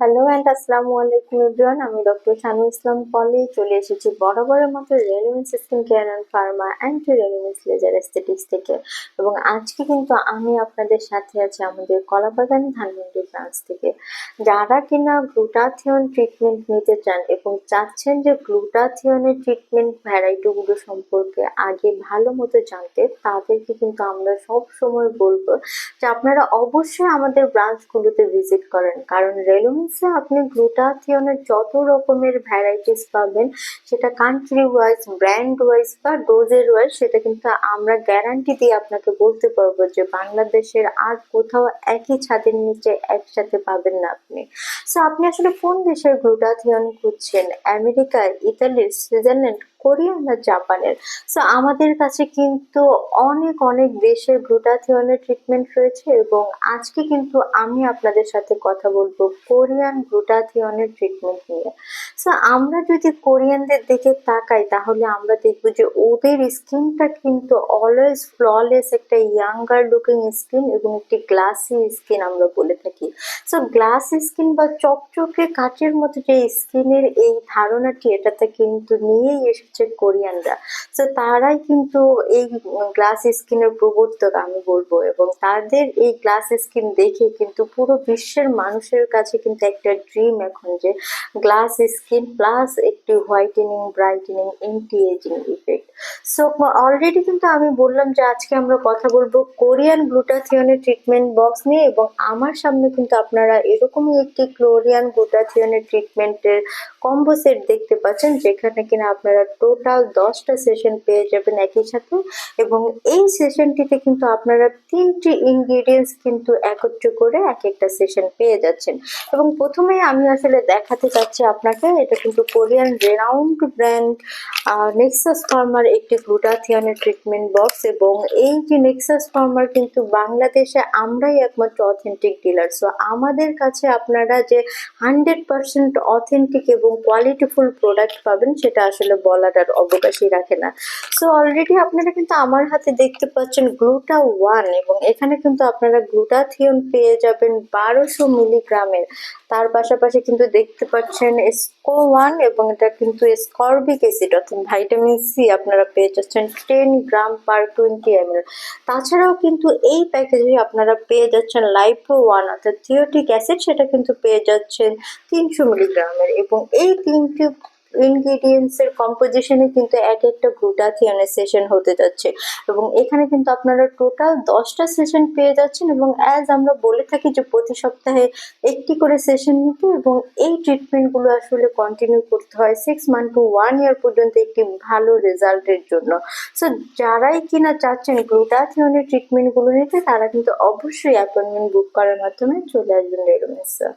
Hello and আসসালামু আলাইকুম everyone আমি ডক্টর শানু ইসলাম পলি চলে এসেছি বরাবরের মতো রেলুমেন্স skin care and pharma anti রেলুমেন্স laser aesthetics থেকে। এবং আজকে কিন্তু আমি আপনাদের সাথে আছি আমাদের কলাবাগান ধানমন্ডি ব্রাঞ্চ থেকে। যারা কিনা গ্লুটাথিয়ন ট্রিটমেন্ট নিতে চান এবং চাচ্ছেন যে গ্লুটাথিয়নের ট্রিটমেন্ট ভ্যারাইটিগুলো সম্পর্কে আগে ভালো মতো জানতে, তাদেরকে কিন্তু আমরা সব সময় বলব যে আপনারা অবশ্যই আমাদের ব্রাঞ্চগুলোতে ভিজিট করেন। কারণ রেলুমেন্সে আপনি গ্লুটাথিয়নের যত রকমের ভ্যারাইটিস পাবেন, সেটা কান্ট্রি ওয়াইজ ব্র্যান্ড ওয়াইজ বা ডোজের ওয়াইজ সেটা কিন্তু আমরা গ্যারান্টি দিয়ে আপনাকে বলতে পারব যে বাংলাদেশের আর কোথাও একই ছাদের নিচে একসাথে পাবেন না আপনি। সো আপনি আসলে কোন দেশের গ্লুটাথিয়ন খুঁজছেন? আমেরিকা ইতালি, সুইজারল্যান্ড কোরিয়া না জাপানের। সো আমাদের কাছে কিন্তু অনেক অনেক দেশের গ্লুটাথিয়নের ট্রিটমেন্ট রয়েছে এবং আজকে কিন্তু আমি আপনাদের সাথে কথা বলব কোরিয়ান গ্লুটাথিয়নের ট্রিটমেন্ট নিয়ে। সো আমরা যদি কোরিয়ানদের দিকে তাকাই, তাহলে আমরা দেখব যে ওদের স্কিনটা কিন্তু অলওয়েজ ফ্ললেস একটা ইয়াঙ্গার লুকিং স্কিন এবং একটি গ্লাসি স্কিন আমরা বলে থাকি। সো গ্লাস স্কিন বা চকচকে কাচের মতো যে স্কিনের এই ধারণাটি এটাতে কিন্তু নিয়েই এসেছে কোরিয়ানরা। সো তারাই কিন্তু এই গ্লাস স্কিনের প্রবর্তক আমি বলব এবং তাদের এই গ্লাস স্কিন দেখে কিন্তু পুরো বিশ্বের মানুষের কাছে কিন্তু একটা ড্রিম এখন যে গ্লাস স্কিন প্লাস একটি whitening brightening anti aging effect so already কিন্তু আমি বললাম যে আজকে আমরা কথা বলব কোরিয়ান গ্লুটাথিয়নের ট্রিটমেন্ট বক্স নিয়ে এবং আমার সামনে কিন্তু আপনারা এরকমই একটি কোরিয়ান গ্লুটাথিয়নের ট্রিটমেন্টের কম্বো সেট দেখতে পাচ্ছেন, যেখানে কিনা আপনারা টোটাল দশটা সেশন পেয়ে যাবেন একই সাথে। এবং এই সেশনটিতে কিন্তু আপনারা তিনটি ইনগ্রিডিয়েন্টস কিন্তু একত্র করে এক একটা সেশন পেয়ে যাচ্ছেন। এবং প্রথমে আমি আসলে দেখাতে চাচ্ছি আপনাকে, এটা কিন্তু কোরিয়ান রেনাউন্ড ব্র্যান্ড নেক্সাস ফার্মার একটি গ্লুটাথিয়ানের ট্রিটমেন্ট বক্স এবং এই যে নেক্সাস ফার্মার কিন্তু বাংলাদেশে আমরাই একমাত্র অথেন্টিক ডিলার সো আমাদের কাছে আপনারা যে হান্ড্রেড পার্সেন্ট অথেন্টিক এবং কোয়ালিটিফুল প্রোডাক্ট পাবেন, সেটা আসলে বলার আর অবকাশই রাখে না। সো অলরেডি আপনারা কিন্তু আমার হাতে দেখতে পাচ্ছেন গ্লুটা ওয়ান এবং এখানে কিন্তু আপনারা গ্লুটাথিয়ন পেয়ে যাবেন বারোশো মিলিগ্রামের। তার পাশাপাশি কিন্তু দেখতে পাচ্ছেন স্কো ওয়ান এবং এটা কিন্তু স্করবিক অ্যাসিড অর্থাৎ ভাইটামিন সি আপনারা পেয়ে যাচ্ছেন ten gram per twenty M তাছাড়াও কিন্তু এই প্যাকেজে আপনারা পেয়ে যাচ্ছেন লাইফো ওয়ান অর্থাৎ থিওটিক অ্যাসিড সেটা কিন্তু পেয়ে যাচ্ছেন তিনশো মিলিগ্রামের। এবং এই তিনটি ইনগ্রিডিয়েন্টসের কম্পোজিশনে কিন্তু এক একটা গ্লুটাথিয়নের সেশন হতে যাচ্ছে। এবং এখানে কিন্তু আপনারা টোটাল দশটা সেশন পেয়ে যাচ্ছেন এবং অ্যাজ আমরা বলে থাকি যে প্রতি সপ্তাহে একটি করে সেশন নিতে এবং এই ট্রিটমেন্টগুলো আসলে কন্টিনিউ করতে হয় six month to one year পর্যন্ত একটি ভালো রেজাল্টের জন্য। সো যারাই কিনা চাচ্ছেন গ্লুটাথিয়নের ট্রিটমেন্টগুলো নিতে, তারা কিন্তু অবশ্যই অ্যাপয়েন্টমেন্ট বুক করার মাধ্যমে চলে আসবেন রেডোমেন্সে